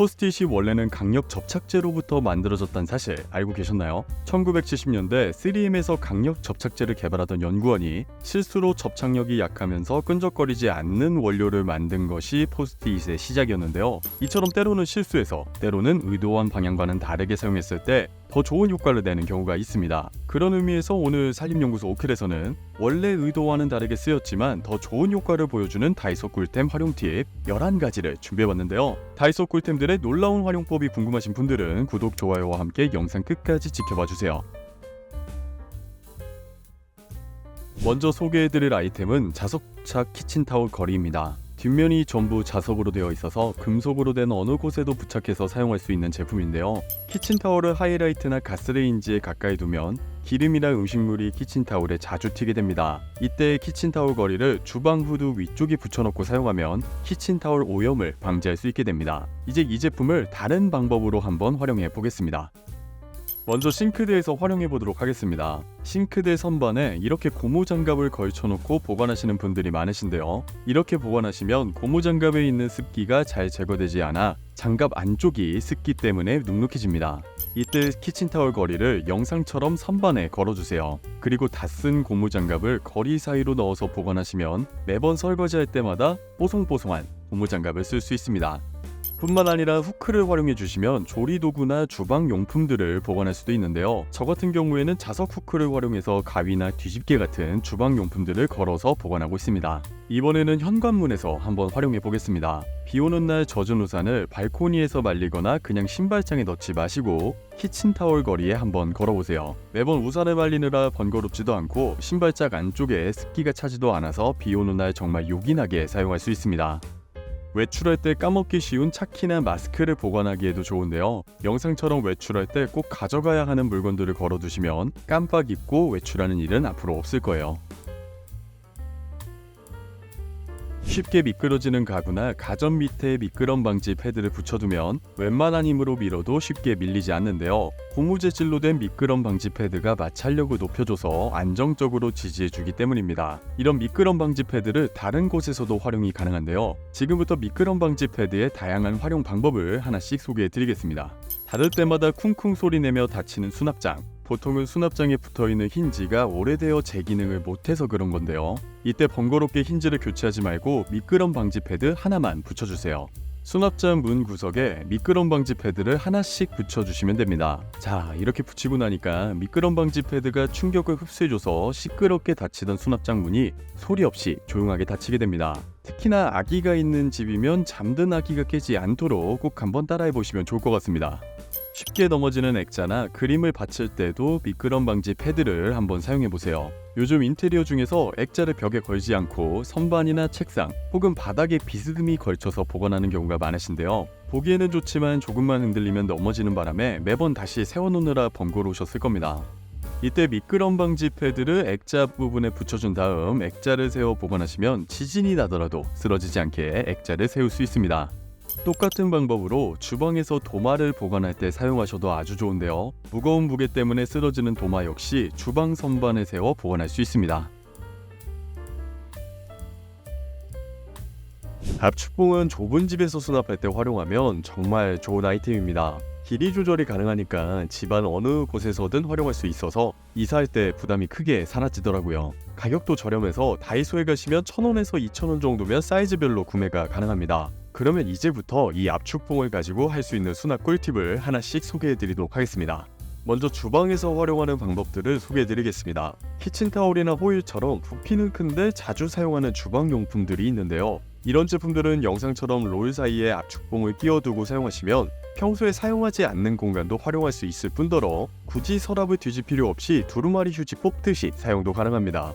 포스트잇이 원래는 강력 접착제로부터 만들어졌다는 사실 알고 계셨나요? 1970년대 3M에서 강력 접착제를 개발하던 연구원이 실수로 접착력이 약하면서 끈적거리지 않는 원료를 만든 것이 포스트잇의 시작이었는데요. 이처럼 때로는 실수해서 때로는 의도한 방향과는 다르게 사용했을 때 더 좋은 효과를 내는 경우가 있습니다. 그런 의미에서 오늘 산림연구소 오클에서는 원래 의도와는 다르게 쓰였지만 더 좋은 효과를 보여주는 다이소 꿀템 활용 팁 11가지를 준비해봤는데요. 다이소 꿀템들의 놀라운 활용법이 궁금하신 분들은 구독, 좋아요와 함께 영상 끝까지 지켜봐 주세요. 먼저 소개해드릴 아이템은 자석착 키친타올 거리입니다. 뒷면이 전부 자석으로 되어 있어서 금속으로 된 어느 곳에도 부착해서 사용할 수 있는 제품인데요. 키친타올을 하이라이트나 가스레인지에 가까이 두면 기름이나 음식물이 키친타올에 자주 튀게 됩니다. 이때 키친타올 거리를 주방 후드 위쪽에 붙여놓고 사용하면 키친타올 오염을 방지할 수 있게 됩니다. 이제 이 제품을 다른 방법으로 한번 활용해 보겠습니다. 먼저 싱크대에서 활용해 보도록 하겠습니다. 싱크대 선반에 이렇게 고무 장갑을 걸쳐 놓고 보관하시는 분들이 많으신데요. 이렇게 보관하시면 고무 장갑에 있는 습기가 잘 제거되지 않아 장갑 안쪽이 습기 때문에 눅눅해집니다. 이때 키친타월 거리를 영상처럼 선반에 걸어주세요. 그리고 다 쓴 고무 장갑을 거리 사이로 넣어서 보관하시면 매번 설거지할 때마다 뽀송뽀송한 고무 장갑을 쓸 수 있습니다. 뿐만 아니라 후크를 활용해 주시면 조리 도구나 주방 용품들을 보관할 수도 있는데요. 저 같은 경우에는 자석 후크를 활용해서 가위나 뒤집개 같은 주방 용품들을 걸어서 보관하고 있습니다. 이번에는 현관문에서 한번 활용해 보겠습니다. 비 오는 날 젖은 우산을 발코니에서 말리거나 그냥 신발장에 넣지 마시고 키친타월 거리에 한번 걸어보세요. 매번 우산을 말리느라 번거롭지도 않고 신발장 안쪽에 습기가 차지도 않아서 비 오는 날 정말 요긴하게 사용할 수 있습니다. 외출할 때 까먹기 쉬운 차키나 마스크를 보관하기에도 좋은데요. 영상처럼 외출할 때 꼭 가져가야 하는 물건들을 걸어두시면 깜빡 잊고 외출하는 일은 앞으로 없을 거예요. 쉽게 미끄러지는 가구나 가전 밑에 미끄럼 방지 패드를 붙여두면 웬만한 힘으로 밀어도 쉽게 밀리지 않는데요. 고무 재질로 된 미끄럼 방지 패드가 마찰력을 높여줘서 안정적으로 지지해주기 때문입니다. 이런 미끄럼 방지 패드를 다른 곳에서도 활용이 가능한데요. 지금부터 미끄럼 방지 패드의 다양한 활용 방법을 하나씩 소개해드리겠습니다. 닫을 때마다 쿵쿵 소리 내며 닫히는 수납장. 보통은 수납장에 붙어있는 힌지가 오래되어 제 기능을 못해서 그런 건데요. 이때 번거롭게 힌지를 교체하지 말고 미끄럼 방지 패드 하나만 붙여주세요. 수납장 문 구석에 미끄럼 방지 패드를 하나씩 붙여주시면 됩니다. 자, 이렇게 붙이고 나니까 미끄럼 방지 패드가 충격을 흡수해줘서 시끄럽게 닫히던 수납장 문이 소리 없이 조용하게 닫히게 됩니다. 특히나 아기가 있는 집이면 잠든 아기가 깨지 않도록 꼭 한번 따라해 보시면 좋을 것 같습니다. 쉽게 넘어지는 액자나 그림을 받칠 때도 미끄럼 방지 패드를 한번 사용해 보세요. 요즘 인테리어 중에서 액자를 벽에 걸지 않고 선반이나 책상 혹은 바닥에 비스듬히 걸쳐서 보관하는 경우가 많으신데요. 보기에는 좋지만 조금만 흔들리면 넘어지는 바람에 매번 다시 세워놓느라 번거로우셨을 겁니다. 이때 미끄럼 방지 패드를 액자 부분에 붙여준 다음 액자를 세워 보관하시면 지진이 나더라도 쓰러지지 않게 액자를 세울 수 있습니다. 똑같은 방법으로 주방에서 도마를 보관할 때 사용하셔도 아주 좋은데요. 무거운 무게 때문에 쓰러지는 도마 역시 주방 선반에 세워 보관할 수 있습니다. 압축봉은 좁은 집에서 수납할 때 활용하면 정말 좋은 아이템입니다. 길이 조절이 가능하니까 집안 어느 곳에서든 활용할 수 있어서 이사할 때 부담이 크게 사라지더라고요. 가격도 저렴해서 다이소에 가시면 1,000원에서 2,000원 정도면 사이즈별로 구매가 가능합니다. 그러면 이제부터 이 압축봉을 가지고 할 수 있는 수납 꿀팁을 하나씩 소개해 드리도록 하겠습니다. 먼저 주방에서 활용하는 방법들을 소개해 드리겠습니다. 키친타올이나 호일처럼 부피는 큰데 자주 사용하는 주방용품들이 있는데요. 이런 제품들은 영상처럼 롤 사이에 압축봉을 끼워두고 사용하시면 평소에 사용하지 않는 공간도 활용할 수 있을 뿐더러 굳이 서랍을 뒤질 필요 없이 두루마리 휴지 뽑듯이 사용도 가능합니다.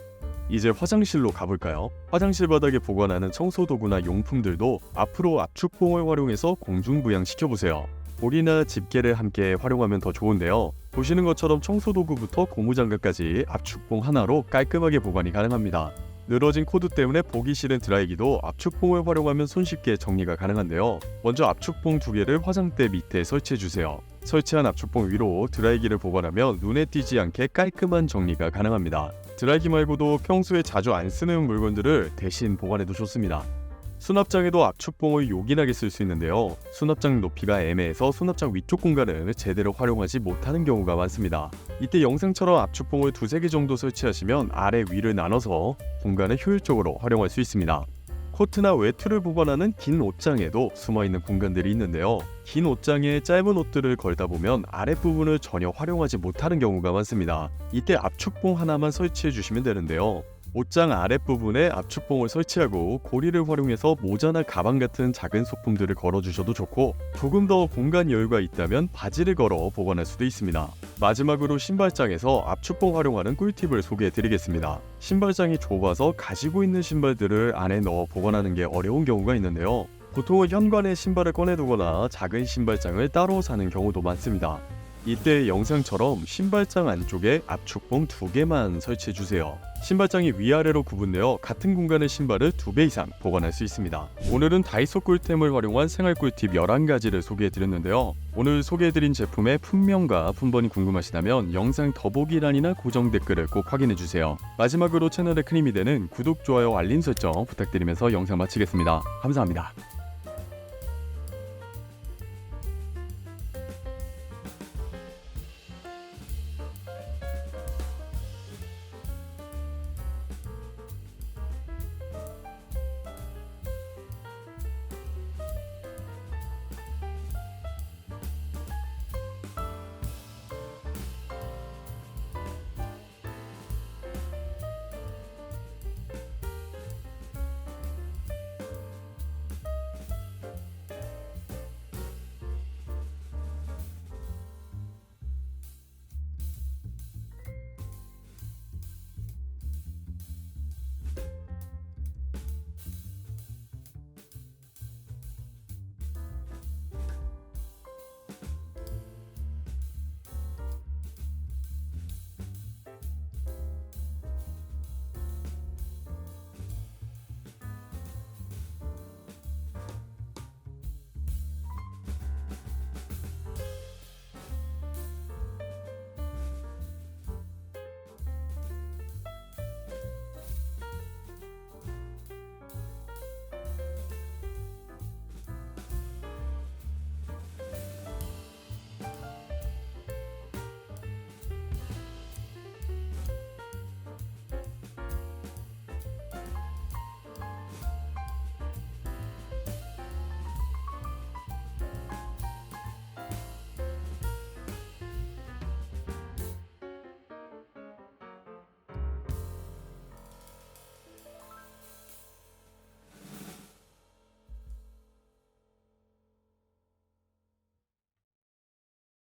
이제 화장실로 가볼까요? 화장실 바닥에 보관하는 청소 도구나 용품들도 앞으로 압축봉을 활용해서 공중부양시켜보세요. 볼이나 집게를 함께 활용하면 더 좋은데요. 보시는 것처럼 청소 도구부터 고무장갑까지 압축봉 하나로 깔끔하게 보관이 가능합니다. 늘어진 코드 때문에 보기 싫은 드라이기도 압축봉을 활용하면 손쉽게 정리가 가능한데요. 먼저 압축봉 두 개를 화장대 밑에 설치해 주세요. 설치한 압축봉 위로 드라이기를 보관하면 눈에 띄지 않게 깔끔한 정리가 가능합니다. 드라이기 말고도 평소에 자주 안 쓰는 물건들을 대신 보관해도 좋습니다. 수납장에도 압축봉을 요긴하게 쓸 수 있는데요. 수납장 높이가 애매해서 수납장 위쪽 공간을 제대로 활용하지 못하는 경우가 많습니다. 이때 영상처럼 압축봉을 두세 개 정도 설치하시면 아래 위를 나눠서 공간을 효율적으로 활용할 수 있습니다. 코트나 외투를 보관하는 긴 옷장에도 숨어있는 공간들이 있는데요. 긴 옷장에 짧은 옷들을 걸다 보면 아랫부분을 전혀 활용하지 못하는 경우가 많습니다. 이때 압축봉 하나만 설치해 주시면 되는데요. 옷장 아랫부분에 압축봉을 설치하고 고리를 활용해서 모자나 가방 같은 작은 소품들을 걸어주셔도 좋고 조금 더 공간 여유가 있다면 바지를 걸어 보관할 수도 있습니다. 마지막으로 신발장에서 압축봉 활용하는 꿀팁을 소개해 드리겠습니다. 신발장이 좁아서 가지고 있는 신발들을 안에 넣어 보관하는 게 어려운 경우가 있는데요. 보통은 현관에 신발을 꺼내두거나 작은 신발장을 따로 사는 경우도 많습니다. 이때 영상처럼 신발장 안쪽에 압축봉 두 개만 설치해 주세요. 신발장이 위아래로 구분되어 같은 공간의 신발을 두 배 이상 보관할 수 있습니다. 오늘은 다이소 꿀템을 활용한 생활 꿀팁 11가지를 소개해 드렸는데요. 오늘 소개해 드린 제품의 품명과 품번이 궁금하시다면 영상 더보기란이나 고정 댓글을 꼭 확인해 주세요. 마지막으로 채널에 큰 힘이 되는 구독, 좋아요, 알림 설정 부탁드리면서 영상 마치겠습니다. 감사합니다.